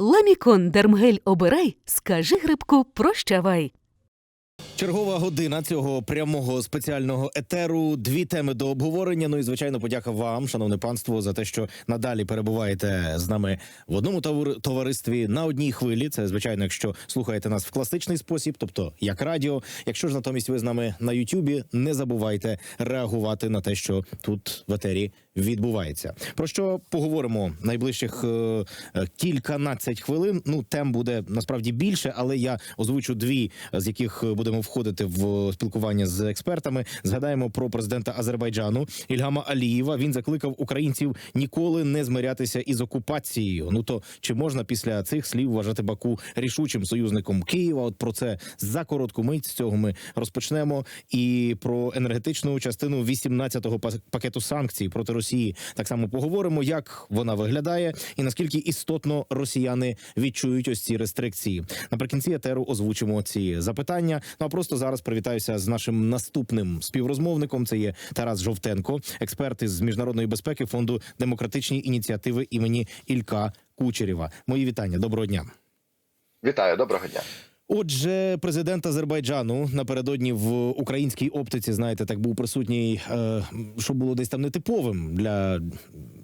Ламікон Дермгель обирай, скажи грибку прощавай. Чергова година цього прямого спеціального етеру. Дві теми до обговорення. Ну і звичайно, подяка вам, шановне панство, за те, що надалі перебуваєте з нами в одному товаристві на одній хвилі. Це звичайно, якщо слухаєте нас в класичний спосіб, тобто як радіо. Якщо ж натомість ви з нами на Ютубі, не забувайте реагувати на те, що тут в етері відбувається. Про що поговоримо найближчих е, е, кільканадцять хвилин. Ну тем буде насправді більше, але я озвучу дві, з яких е, будемо входити в спілкування з експертами. Згадаємо про президента Азербайджану Ільгама Алієва. Він закликав українців ніколи не змирятися із окупацією. Ну то чи можна після цих слів вважати Баку рішучим союзником Києва? От про це за коротку мить з цього ми розпочнемо. І про енергетичну частину 18-го пакету санкцій проти Росії так само поговоримо, як вона виглядає, і наскільки істотно росіяни відчують ось ці рестрикції. Наприкінці етеру озвучимо ці запитання. Ну а просто зараз привітаюся з нашим наступним співрозмовником. Це є Тарас Жовтенко, експерт із міжнародної безпеки фонду демократичні ініціативи імені Ілька Кучерєва. Мої вітання. Доброго дня. Вітаю, доброго дня. Отже, президент Азербайджану напередодні в українській оптиці, знаєте, так був присутній, е, що було десь там нетиповим для,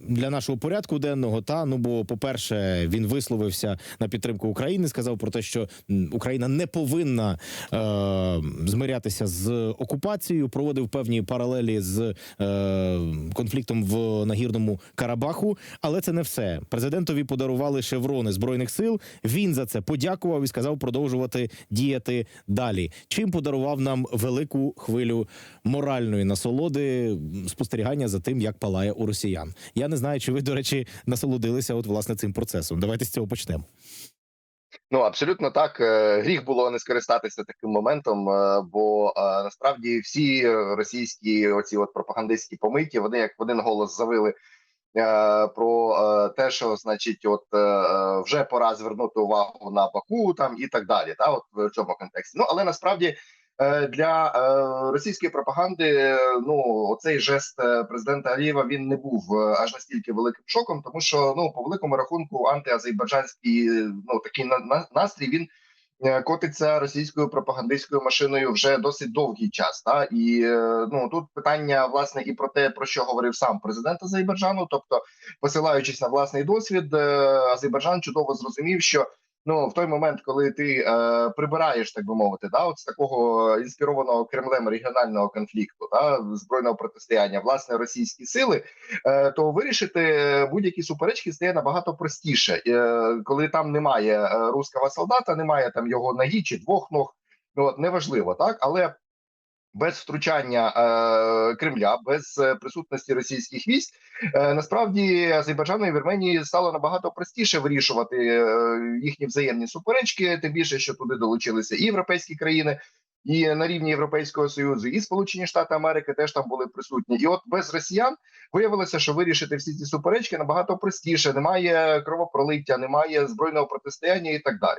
для нашого порядку денного. Та ну бо, по-перше, він висловився на підтримку України, сказав про те, що Україна не повинна е, змирятися з окупацією, проводив певні паралелі з е, конфліктом в нагірному Карабаху. Але це не все. Президентові подарували шеврони збройних сил. Він за це подякував і сказав продовжувати діяти далі. Чим подарував нам велику хвилю моральної насолоди спостерігання за тим, як палає у росіян. Я не знаю, чи ви, до речі, насолодилися от власне цим процесом. Давайте з цього почнемо. Ну абсолютно так. Е, Гріх було не скористатися таким моментом, е, бо е, насправді всі російські оці от пропагандистські помийки, вони як в один голос завили про те, що значить, от вже пора звернути увагу на Баку там і так далі. Та от в цьому контексті. Ну але насправді. Е, Для е, російської пропаганди ну оцей жест е, президента Алієва він не був аж настільки великим шоком, тому що ну по великому рахунку антиазербайджанський ну такий на, на- настрій він котиться російською пропагандистською машиною вже досить довгий час. Та і ну тут питання власне і про те, про що говорив сам президент Азербайджану, тобто посилаючись на власний досвід, Азербайджан чудово зрозумів, що ну в той момент, коли ти е, прибираєш, так би мовити, да, от з такого інспірованого Кремлем регіонального конфлікту, да, збройного протистояння, власне, російські сили, е, то вирішити будь-які суперечки стає набагато простіше, е, коли там немає е, руського солдата, немає там його ногі чи двох ног. Ну от неважливо, так але без втручання е, Кремля, без е, присутності російських військ, е, насправді Азербайджану і Вірменії стало набагато простіше вирішувати е, їхні взаємні суперечки, тим більше, що туди долучилися і європейські країни. І на рівні Європейського союзу, і Сполучені Штати Америки теж там були присутні. І от без росіян виявилося, що вирішити всі ці суперечки набагато простіше. Немає кровопролиття, немає збройного протистояння і так далі.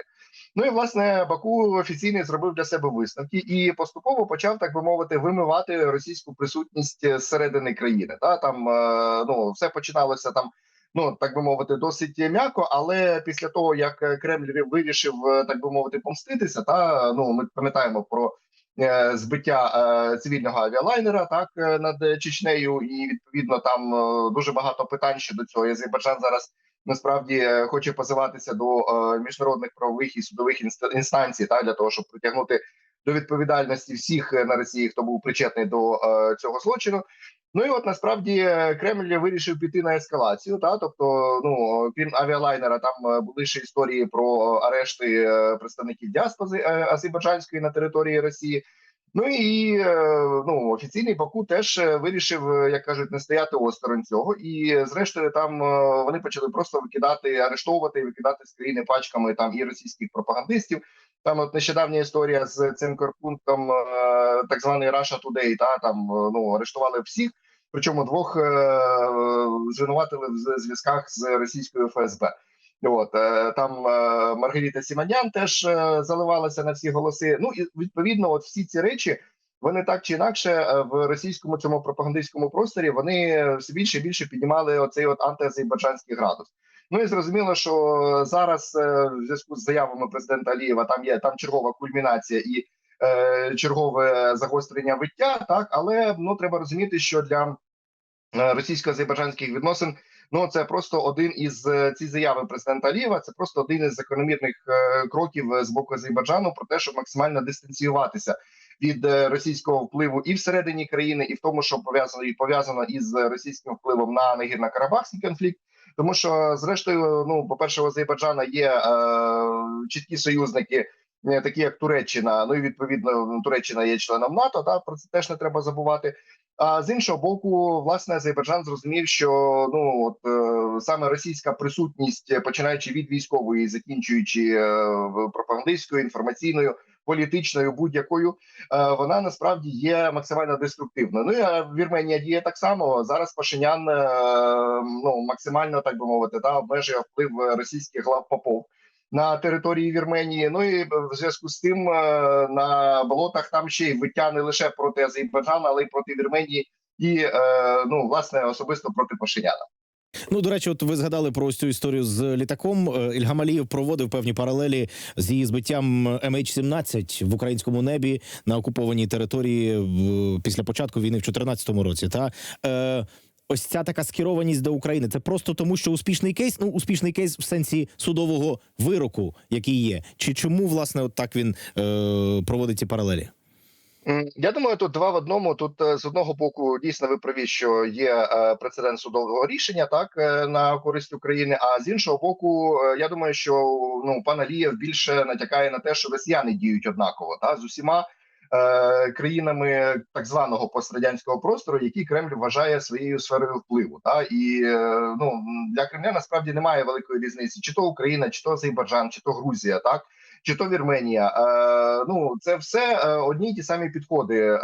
Ну і власне Баку офіційно зробив для себе висновки і поступово почав, так би мовити, вимивати російську присутність зсередини країни. Та там е, ну все починалося там. Ну так би мовити, досить м'яко, але після того як е, Кремль вирішив, е, так би мовити, помститися, та ну ми пам'ятаємо про е, збиття е, цивільного авіалайнера, так е, над Чечнею, і відповідно там е, дуже багато питань щодо цього. Азербайджан зараз насправді е, хоче позиватися до е, міжнародних правових і судових інста- інстанцій, та для того, щоб притягнути до відповідальності всіх е, на Росії, хто був причетний до цього злочину. Ну і от насправді Кремль вирішив піти на ескалацію. Та тобто, ну крім авіалайнера, там були ще історії про арешти представників діаспори азербайджанської на території Росії. Ну і е, ну офіційний Баку теж е, вирішив, е, як кажуть, не стояти осторонь цього. І зрештою, там вони почали просто викидати, арештовувати викидати з країни пачками там і російських пропагандистів. Там от нещодавня історія з цим корпунктом, е, так званий Russia Today, та там ну арештували всіх. Причому двох звинуватили в зв'язках з російською ФСБ. От е, там е, Маргарита Сіманян теж е, заливалася на всі голоси. Ну і відповідно, от всі ці речі вони так чи інакше в російському цьому пропагандистському просторі вони все більше і більше піднімали оцей от антиазербайджанський градус. Ну і зрозуміло, що зараз в зв'язку з заявами президента Алієва там є там чергова кульмінація і е, чергове загострення виття. Так, але ну треба розуміти, що для російсько-азербайджанських відносин ну це просто один із е, ці заяви президента Алієва. Це просто один із закономірних е, кроків е, з боку Азербайджану про те, щоб максимально дистанціюватися від російського впливу і всередині країни, і в тому, що пов'язано і пов'язано із російським впливом на нагірно-карабахський конфлікт. Тому що, зрештою, ну по перше, у Азербайджана є е, чіткі союзники, такі як Туреччина. Ну і відповідно Туреччина є членом НАТО. Та про це теж не треба забувати. А з іншого боку, власне, Азербайджан зрозумів, що ну от е, саме російська присутність, починаючи від військової, закінчуючи е, пропагандистською, інформаційною, політичною, будь-якою, е, вона насправді є максимально деструктивною. Ну і е, Вірменія діє так само. Зараз Пашинян е, ну максимально так би мовити, та обмежує вплив російських глав попов. На території Вірменії, ну і в зв'язку з тим е, на болотах там ще й виття не лише проти Азербайджану, але й проти Вірменії, і е, ну власне особисто проти Пашиняна. Ну, до речі, от ви згадали про цю історію з літаком. Е, Ільгам Алієв проводив певні паралелі з її збиттям MH17 в українському небі на окупованій території після початку війни в 2014 році. Та е, ось ця така скерованість до України. Це просто тому, що успішний кейс, ну успішний кейс в сенсі судового вироку, який є. Чи чому власне от так він е, проводить ці паралелі? Я думаю, тут два в одному. Тут е, з одного боку дійсно ви праві, що є е, прецедент судового рішення, так е, на користь України. А з іншого боку, я думаю, що ну пан Алієв більше натякає на те, що росіяни діють однаково та з усіма країнами так званого пострадянського простору, які Кремль вважає своєю сферою впливу. Та і е, ну для Кремля насправді немає великої різниці, чи то Україна, чи то Азербайджан, чи то Грузія, так чи то Вірменія. Е, ну це все е, одні й ті самі підходи. Е,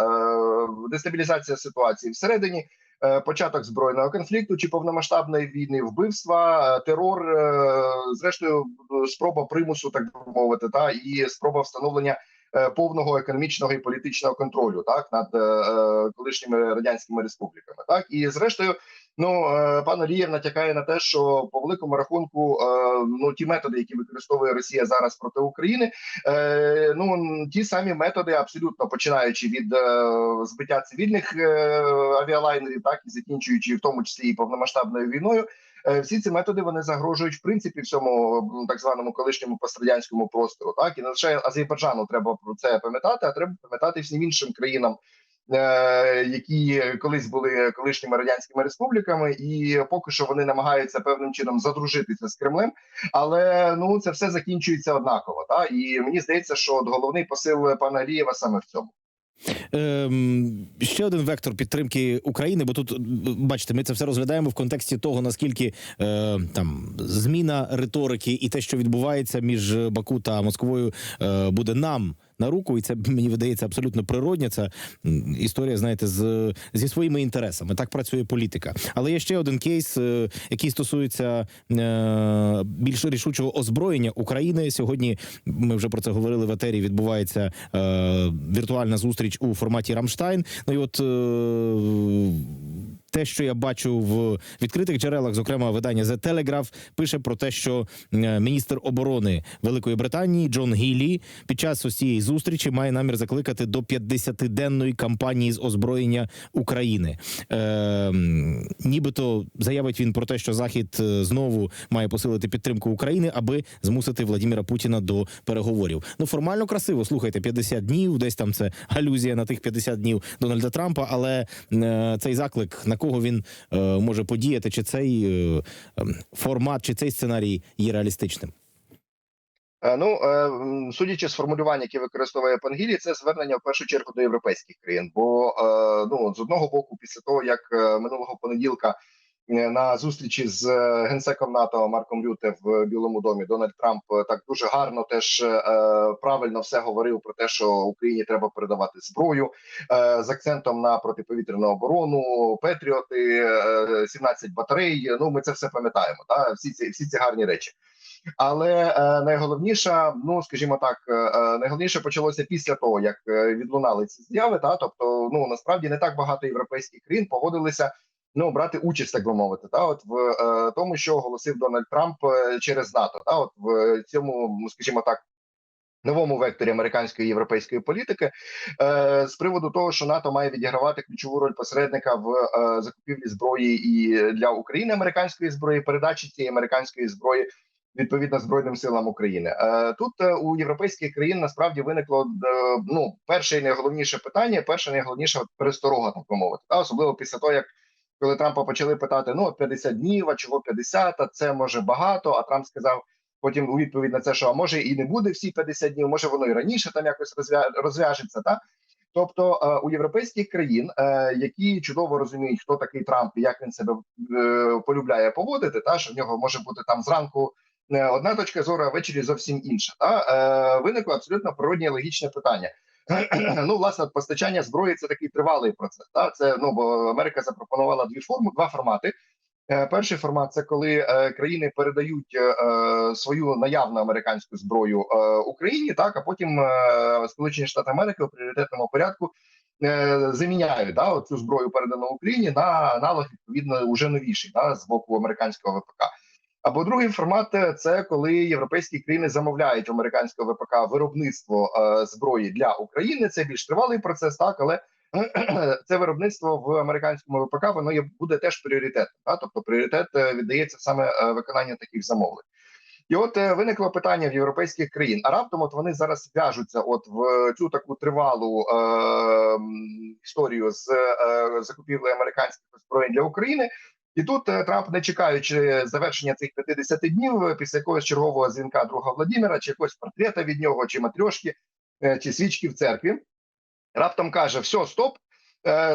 дестабілізація ситуації всередині. е, Початок збройного конфлікту чи повномасштабної війни, вбивства, е, терор, е, зрештою, е, спроба примусу, так би мовити, та і спроба встановлення е, повного економічного і політичного контролю, так над е, е, колишніми радянськими республіками. Так і зрештою, ну е, пан Алієв натякає на те, що по великому рахунку, е, ну ті методи, які використовує Росія зараз проти України, е, ну ті самі методи, абсолютно починаючи від е, збиття цивільних е, авіалайнерів, так і закінчуючи в тому числі і повномасштабною війною. Е, Всі ці методи вони загрожують в принципі всьому так званому колишньому пострадянському простору. Так і не лише Азербайджану треба про це пам'ятати, а треба пам'ятати всім іншим країнам, е, які колись були колишніми радянськими республіками, і поки що вони намагаються певним чином задружитися з Кремлем. Але ну це все закінчується однаково. Та і мені здається, що головний посил пана Алієва саме в цьому. Ем, ще один вектор підтримки України, бо тут бачите, ми це все розглядаємо в контексті того, наскільки е, там зміна риторики і те, що відбувається між Баку та Москвою, е, буде нам. На руку, і це мені видається абсолютно природня. Це історія, знаєте, з зі своїми інтересами. Так працює політика. Але є ще один кейс, е, який стосується е, більш рішучого озброєння України. Сьогодні ми вже про це говорили в етері. Відбувається е, віртуальна зустріч у форматі Рамштайн. Ну і от те, що я бачу в відкритих джерелах, зокрема видання The Telegraph, пише про те, що е, міністр оборони Великої Британії Джон Гілі під час ось цієї зустрічі має намір закликати до 50-денної кампанії з озброєння України. Е, нібито заявить він про те, що Захід е, знову має посилити підтримку України, аби змусити Владіміра Путіна до переговорів. Ну формально красиво. Слухайте, 50 днів, десь там це алюзія на тих 50 днів Дональда Трампа. Але е, цей заклик на кого він е, може подіяти, чи цей е, ем, формат, чи цей сценарій є реалістичним? Е, Ну судячи з формулювання, яке використовує Пангілі, це звернення в першу чергу до європейських країн. Бо ну з одного боку, після того як минулого понеділка на зустрічі з е, генсеком НАТО Марком Рюте в Білому домі Дональд Трамп е, так дуже гарно теж е, правильно все говорив про те, що Україні треба передавати зброю е, з акцентом на протиповітряну оборону, Петріоти, е, 17 батарей. Ну ми це все пам'ятаємо. Та всі ці всі ці гарні речі. Але е, найголовніше, ну скажімо так, е, е, найголовніше почалося після того, як е, відлунали ці заяви. Та тобто, ну насправді не так багато європейських країн погодилися ну брати участь, так би мовити, та от в е, тому, що оголосив Дональд Трамп е, через НАТО, та от в цьому, ну, скажімо так. Новому векторі американської європейської політики е, з приводу того, що НАТО має відігравати ключову роль посередника в е, закупівлі зброї і для України американської зброї, передачі цієї американської зброї відповідно збройним силам України. Е, тут е, у європейських країн насправді виникло е, ну перше і найголовніше питання, перша найголовніша пересторога, так би мовити, та особливо після того, як коли Трампа почали питати: ну от 50 днів, а чого 50, а це може багато. А Трамп сказав. Потім у відповідь на це, що а може і не буде всі 50 днів, може воно і раніше там якось розв'я- розв'яжеться. Та тобто е, у європейських країн, е, які чудово розуміють, хто такий Трамп і як він себе е, полюбляє поводити, та що в нього може бути там зранку одна точка зору, а ввечері зовсім інша. Та виникло абсолютно природне і логічне питання. ну, власне, постачання зброї це такий тривалий процес. Та це ну бо Америка запропонувала дві форми, два формати. Е, Перший формат це коли е, країни передають е, свою наявну американську зброю Україні, так а потім Сполучені Штати Америки у пріоритетному порядку заміняють да, цю зброю передану Україні на аналог відповідно уже новіший да, з боку американського ВПК. Або другий формат е, це коли європейські країни замовляють у американського ВПК виробництво е, зброї для України. Це більш тривалий процес, так але це виробництво в американському ВПК воно є буде теж пріоритетом. Так? Тобто пріоритет е, віддається саме виконанню таких замовлень. І от виникло питання в європейських країн. А раптом от вони зараз в'яжуться от в цю таку тривалу е, історію з е, закупівлею американських озброєнь для України. І тут е, Трамп, не чекаючи завершення цих 50 днів, е, після якогось чергового дзвінка друга Владимира, чи якогось портрета від нього, чи матрьошки, е, чи свічки в церкві, раптом каже: все, стоп.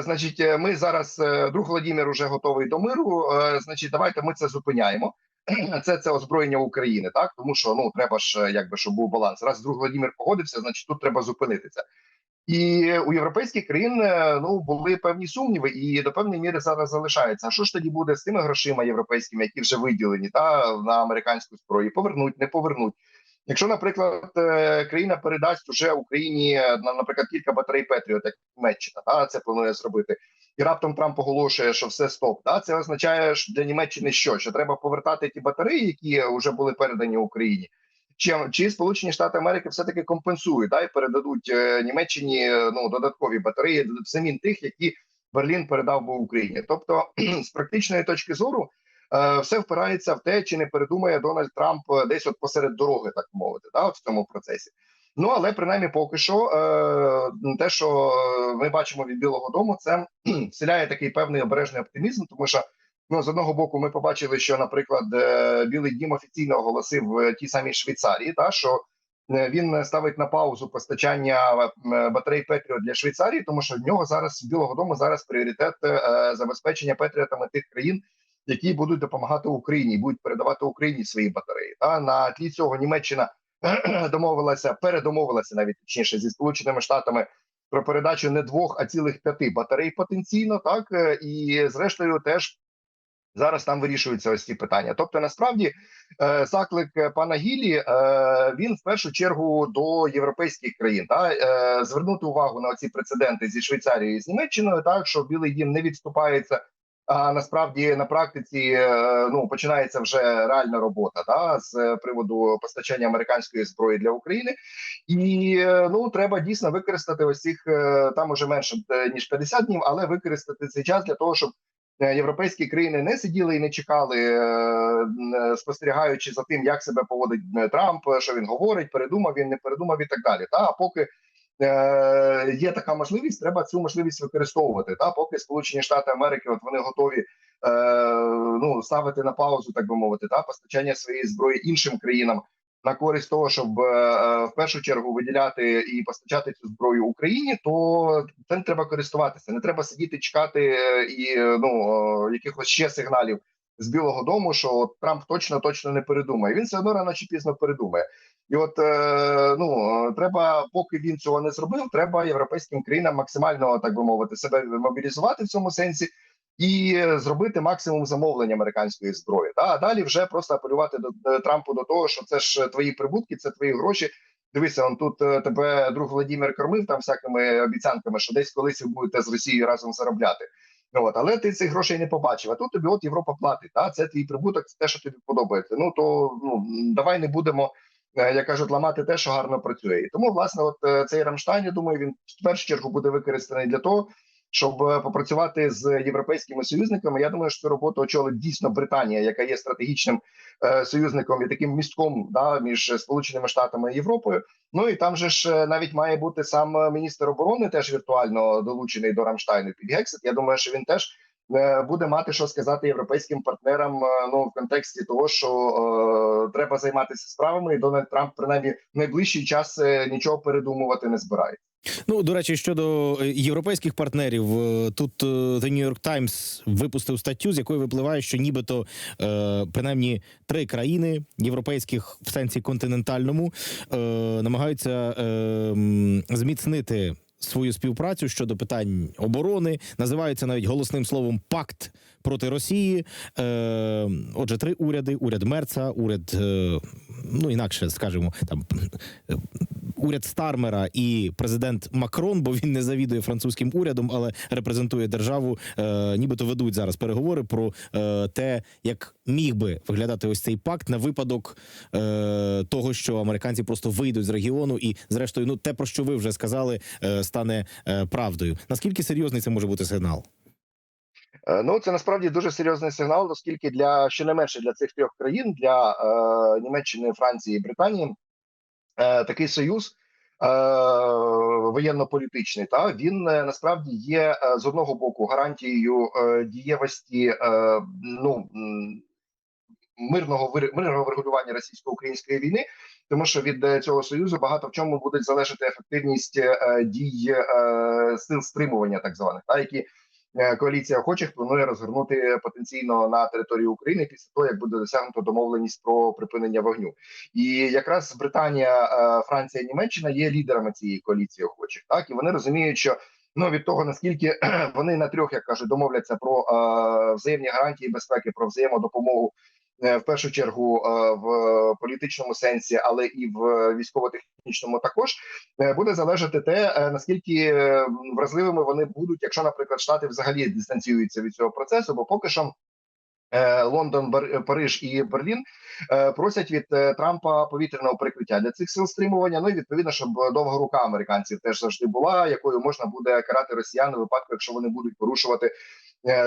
Значить, ми зараз друг Владимир уже готовий до миру. Значить, давайте ми це зупиняємо. Це це озброєння України, так тому що ну треба ж, якби щоб був баланс. Раз друг Владимир погодився, значить тут треба зупинити це. І у європейських країн е, ну були певні сумніви, і до певної міри зараз залишається. А що ж тоді буде з тими грошима європейськими, які вже виділені та на американську зброю? Повернуть, не повернуть. Якщо, наприклад, е, країна передасть уже Україні е, на- наприклад, кілька батарей Петріот, як Німеччина, та це планує зробити, і раптом Трамп оголошує, що все стоп. Та це означає що для Німеччини, що що треба повертати ті батареї, які вже були передані Україні. Чи, чи Сполучені Штати Америки все таки компенсують да, і передадуть е, Німеччині е, ну додаткові батареї взамін тих, які Берлін передав би Україні? Тобто, з практичної точки зору, е, все впирається в те, чи не передумає Дональд Трамп десь от посеред дороги, так мовити, да, в цьому процесі. Ну але принаймні поки що, те, що ми бачимо від Білого Дому, це вселяє такий певний обережний оптимізм, тому що. Ну, з одного боку, ми побачили, що, наприклад, е, Білий Дім офіційно оголосив е, ті самі Швейцарії, та що е, він ставить на паузу постачання е, батарей Петріот для Швейцарії, тому що в нього зараз в Білого Дому зараз пріоритет забезпечення Петріотами тих країн, які будуть допомагати Україні, будуть передавати Україні свої батареї. Та на тлі цього Німеччина домовилася, передомовилася навіть точніше зі сполученими штатами про передачу не двох, а цілих п'яти батарей потенційно, так і зрештою теж. Зараз там вирішуються ось ці питання. Тобто, насправді, е, заклик пана Гілі е, він в першу чергу до європейських країн та е, звернути увагу на ці прецеденти зі Швейцарією і з Німеччиною, так що Білий Дім не відступається. А насправді на практиці ну починається вже реальна робота та з приводу постачання американської зброї для України, і ну треба дійсно використати ось цих там уже менше ніж 50 днів, але використати цей час для того, щоб європейські країни не сиділи і не чекали, е, е, спостерігаючи за тим, як себе поводить е, Трамп, що він говорить, передумав він, не передумав і так далі. Та поки е, є така можливість, треба цю можливість використовувати. Та поки Сполучені Штати Америки, от вони готові е, ну ставити на паузу, так би мовити, та постачання своєї зброї іншим країнам. На користь того, щоб е, в першу чергу виділяти і постачати цю зброю Україні, то цим треба користуватися. Не треба сидіти, чекати е, і е, ну е, якихось ще сигналів з Білого Дому, що Трамп точно точно не передумає. Він все одно рано чи пізно передумає. І от е, ну е, треба, поки він цього не зробив, треба європейським країнам максимально так би мовити себе мобілізувати в цьому сенсі. І зробити максимум замовлення американської зброї. Та а далі вже просто апелювати до, Трампу до того, що це ж твої прибутки, це твої гроші. Дивися, он тут е, тебе друг Владимир кормив там всякими обіцянками, що десь колись ви будете з Росією разом заробляти. От, але ти цих грошей не побачив. А тут тобі от Європа платить. Та? Це твій прибуток, це те, що тобі подобається. Ну то ну давай не будемо, е, як кажуть, ламати те, що гарно працює. І тому, власне, от е, цей Рамштайн, я думаю, він в першу чергу буде використаний для того, щоб е, попрацювати з європейськими союзниками. Я думаю, що роботу очолить дійсно Британія, яка є стратегічним е, союзником і таким містком да, між Сполученими Штатами і Європою. Ну і там же ж е, навіть має бути сам міністр оборони, теж віртуально долучений до Рамштайну під Гексит. Я думаю, що він теж буде мати що сказати європейським партнерам. Ну в контексті того, що е, треба займатися справами, і Дональд Трамп принаймні в найближчий час нічого передумувати не збирає. Ну до речі, щодо е, європейських партнерів, е, тут е, The New York Times випустив статтю, з якої випливає, що нібито принаймні три країни європейських в сенсі континентальному намагаються зміцнити. Свою співпрацю щодо питань оборони називаються навіть голосним словом пакт проти Росії. Е, отже, три уряди: уряд Мерца, уряд, е, ну інакше скажемо, там уряд Стармера і президент Макрон, бо він не завідує французьким урядом, але репрезентує державу. Е, нібито ведуть зараз переговори про е, те, як міг би виглядати ось цей пакт на випадок е, того, що американці просто вийдуть з регіону, і зрештою, ну те про що ви вже сказали, е, стане е, правдою. Наскільки серйозний це може бути сигнал? Е, Ну, це насправді дуже серйозний сигнал, оскільки для щонайменше для цих трьох країн для е, Німеччини, Франції і Британії такий союз е, воєнно-політичний. Та він е, насправді є е, з одного боку гарантією е, дієвості е, ну мирного мирного врегулювання російсько-української війни, тому що від е, цього союзу багато в чому буде залежати ефективність е, дій е, сил стримування, так званих, та які е, коаліція охочих планує розгорнути потенційно на території України після того, як буде досягнуто домовленість про припинення вогню. І якраз Британія, е, Франція, Німеччина є лідерами цієї коаліції охочих. Так і вони розуміють, що ну від того наскільки вони на трьох, як кажуть, домовляться про е, взаємні гарантії безпеки, про взаємодопомогу. Е, В першу чергу е, в політичному сенсі, але і в військово-технічному також е, буде залежати те, наскільки вразливими вони будуть, якщо, наприклад, штати взагалі дистанціюються від цього процесу, бо поки що. Лондон, Париж і Берлін просять від Трампа повітряного прикриття для цих сил стримування. Ну і відповідно, щоб довга рука американців теж завжди була, якою можна буде карати росіян у випадку, якщо вони будуть порушувати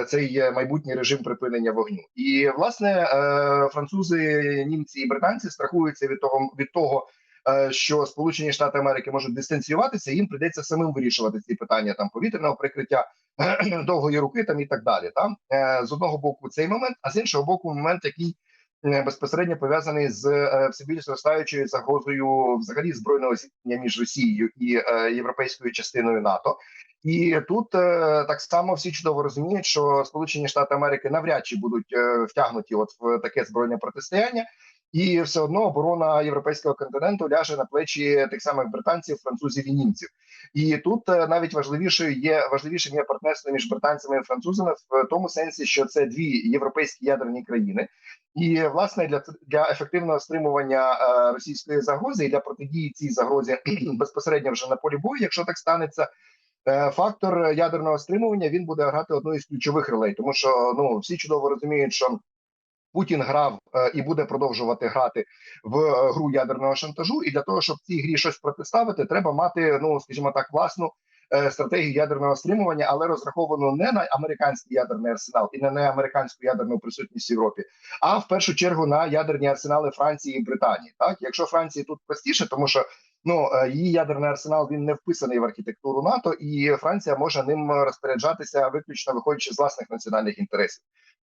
цей е, майбутній режим припинення вогню. І власне е, французи, німці і британці страхуються від того від того. е, Що Сполучені Штати Америки можуть дистанціюватися, їм прийдеться самим вирішувати ці питання там повітряного прикриття, довгої руки там і так далі. Там е, з одного боку цей момент, а з іншого боку, момент, який е, безпосередньо пов'язаний з е, все більш зростаючою загрозою взагалі збройного зіткнення між Росією і е, європейською частиною НАТО. І тут е, так само всі чудово розуміють, що Сполучені Штати Америки навряд чи будуть е, втягнуті от в таке збройне протистояння. І все одно оборона європейського континенту ляже на плечі тих самих британців, французів і німців. І тут е, навіть важливішою є важливішим є партнерство між британцями і французами в тому сенсі, що це дві європейські ядерні країни, і власне для для ефективного стримування російської загрози і для протидії цій загрозі безпосередньо вже на полі бою, якщо так станеться. Е, Фактор ядерного стримування він буде грати одну із ключових ролей, тому що ну всі чудово розуміють, що Путін грав е, і буде продовжувати грати в е, гру ядерного шантажу. І для того, щоб цій грі щось протиставити, треба мати, ну скажімо так, власну стратегію ядерного стримування, але розраховану не на американський ядерний арсенал і не на американську ядерну присутність в Європі, а в першу чергу на ядерні арсенали Франції і Британії. Так, якщо Франції тут простіше, тому що ну е, її ядерний арсенал він не вписаний в архітектуру НАТО, і Франція може ним розпоряджатися виключно виходячи з власних національних інтересів.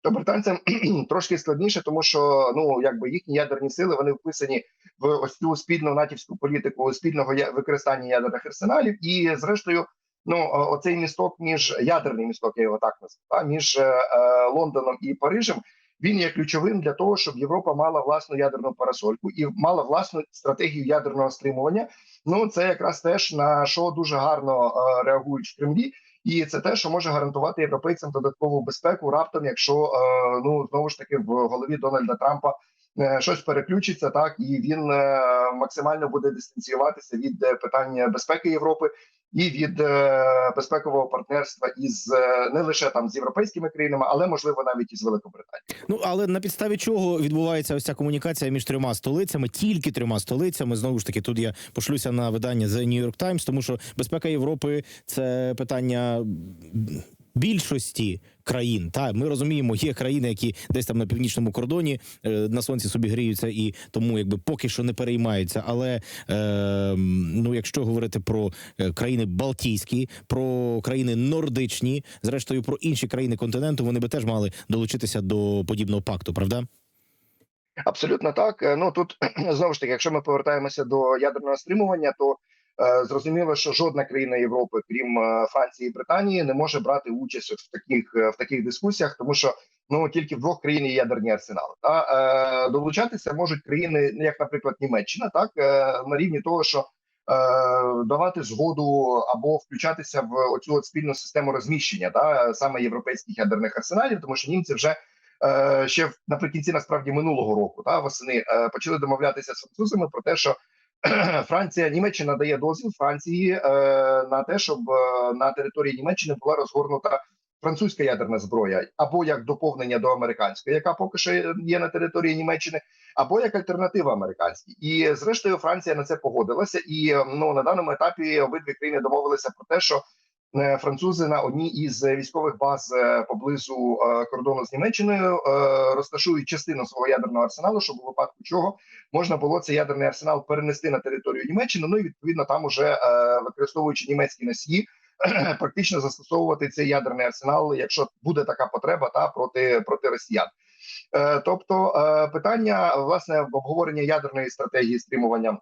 То британцям трошки складніше, тому що ну якби їхні ядерні сили вони вписані в ось цю спільну натівську політику спільного використання ядерних арсеналів, і зрештою, ну оцей місток між ядерний місток, я його так назву, між е, е, Лондоном і Парижем. Він є ключовим для того, щоб Європа мала власну ядерну парасольку і мала власну стратегію ядерного стримування. Ну це якраз теж на що дуже гарно е, реагують в Кремлі. І це те, що може гарантувати європейцям додаткову безпеку раптом, якщо е, ну знову ж таки в голові Дональда Трампа щось переключиться, так і він е, максимально буде дистанціюватися від е, питання безпеки Європи і від е, безпекового партнерства із е, не лише там з європейськими країнами, але можливо навіть із Великобританією. Ну але на підставі чого відбувається ось ця комунікація між трьома столицями, тільки трьома столицями. Знову ж таки, тут я пошлюся на видання The New York Times, тому що безпека Європи це питання більшості країн. Та ми розуміємо, є країни, які десь там на північному кордоні е, на сонці собі гріються і тому якби поки що не переймаються. Але е, ну, якщо говорити про е, країни Балтійські, про країни нордичні, зрештою про інші країни континенту, вони би теж мали долучитися до подібного пакту, правда? Абсолютно так. Е, Ну тут знову ж таки, якщо ми повертаємося до ядерного стримування, то зрозуміло, що жодна країна Європи, крім е, Франції і Британії, не може брати участь в таких е, в таких дискусіях, тому що ну тільки в двох країн є ядерні арсенали. Та е, долучатися можуть країни, ну, як, наприклад, Німеччина, так е, на рівні того, що. е, Давати згоду або включатися в оцю от спільну систему розміщення, да, саме європейських ядерних арсеналів, тому що німці вже е, ще наприкінці насправді минулого року, та восени е, почали домовлятися з французами про те, що Франція, Німеччина дає дозвіл Франції е, на те, щоб е, на території Німеччини була розгорнута французька ядерна зброя, або як доповнення до американської, яка поки що є на території Німеччини, або як альтернатива американській. І зрештою Франція на це погодилася. І ну на даному етапі обидві країни домовилися про те, що французи на одній із військових баз е, поблизу е, кордону з Німеччиною е, розташують частину свого ядерного арсеналу, щоб у випадку чого можна було цей ядерний арсенал перенести на територію Німеччини. Ну і відповідно там уже е, використовуючи німецькі носії. Практично застосовувати цей ядерний арсенал, якщо буде така потреба, та проти проти росіян. Е, тобто е, питання власне обговорення ядерної стратегії стримування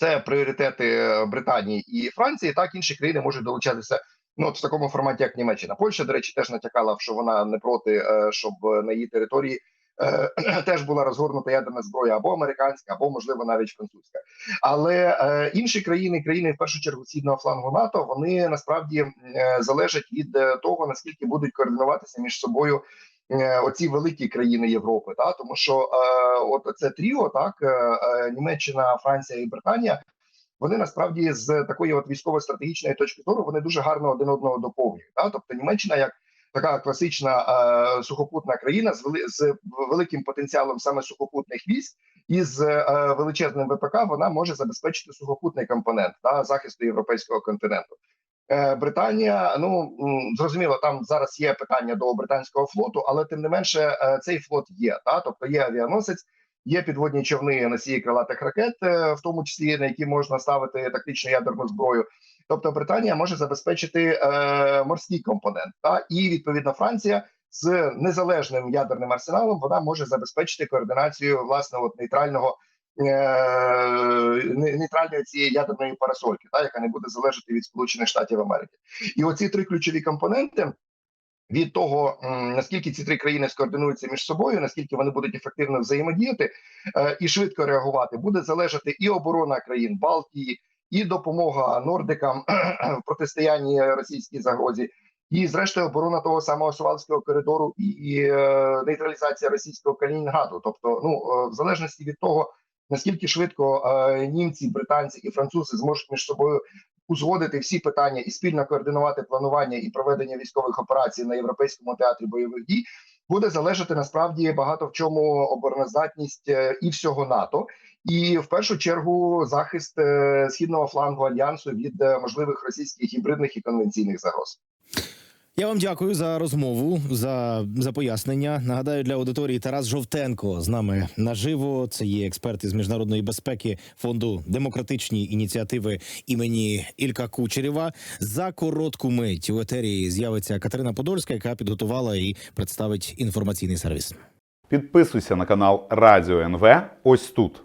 це пріоритети Британії і Франції. Так інші країни можуть долучатися. Ну от в такому форматі, як Німеччина. Польща, до речі, теж натякала, що вона не проти, е, щоб на її території е, теж була розгорнута ядерна зброя, або американська, або можливо навіть французька. Але е, інші країни, країни в першу чергу східного флангу НАТО, вони насправді е, залежать від е, того наскільки будуть координуватися між собою. Е, Оці великі країни Європи, та тому що е, от це тріо, так е, Німеччина, Франція і Британія, вони насправді з такої от військово-стратегічної точки зору вони дуже гарно один одного доповнюють. Та? Тобто Німеччина як така класична е, сухопутна країна з, вели, з великим потенціалом саме сухопутних військ і з е, величезним ВПК вона може забезпечити сухопутний компонент та захисту європейського континенту. Е, Британія, ну зрозуміло, там зараз є питання до британського флоту, але тим не менше е, цей флот є. Та тобто є авіаносець, є підводні човни носії крилатих ракет, е, в тому числі на які можна ставити тактичну ядерну зброю. Тобто Британія може забезпечити е, морський компонент, та і відповідно Франція з незалежним ядерним арсеналом вона може забезпечити координацію власне от нейтрального не- нейтральної цієї ядерної парасольки, та яка не буде залежати від Сполучених Штатів Америки. І оці три ключові компоненти. Від того наскільки ці три країни скоординуються між собою, наскільки вони будуть ефективно взаємодіяти е, і швидко реагувати, буде залежати і оборона країн Балтії, і допомога нордикам в протистоянні російській загрозі, і зрештою оборона того самого Сувалського коридору і, е, нейтралізація російського Калінінграду. Тобто, ну е, в залежності від того наскільки швидко е, німці, британці і французи зможуть між собою узгодити всі питання і спільно координувати планування і проведення військових операцій на європейському театрі бойових дій. Буде залежати насправді багато в чому обороноздатність е, і всього НАТО, і в першу чергу захист е, східного флангу альянсу від можливих російських гібридних і конвенційних загроз. Я вам дякую за розмову, за, за пояснення. Нагадаю для аудиторії Тарас Жовтенко з нами наживо. Це є експерт із міжнародної безпеки фонду демократичні ініціативи імені Ілька Кучерєва. За коротку мить у етері з'явиться Катерина Подольська, яка підготувала і представить інформаційний сервіс. Підписуйся на канал Радіо НВ ось тут.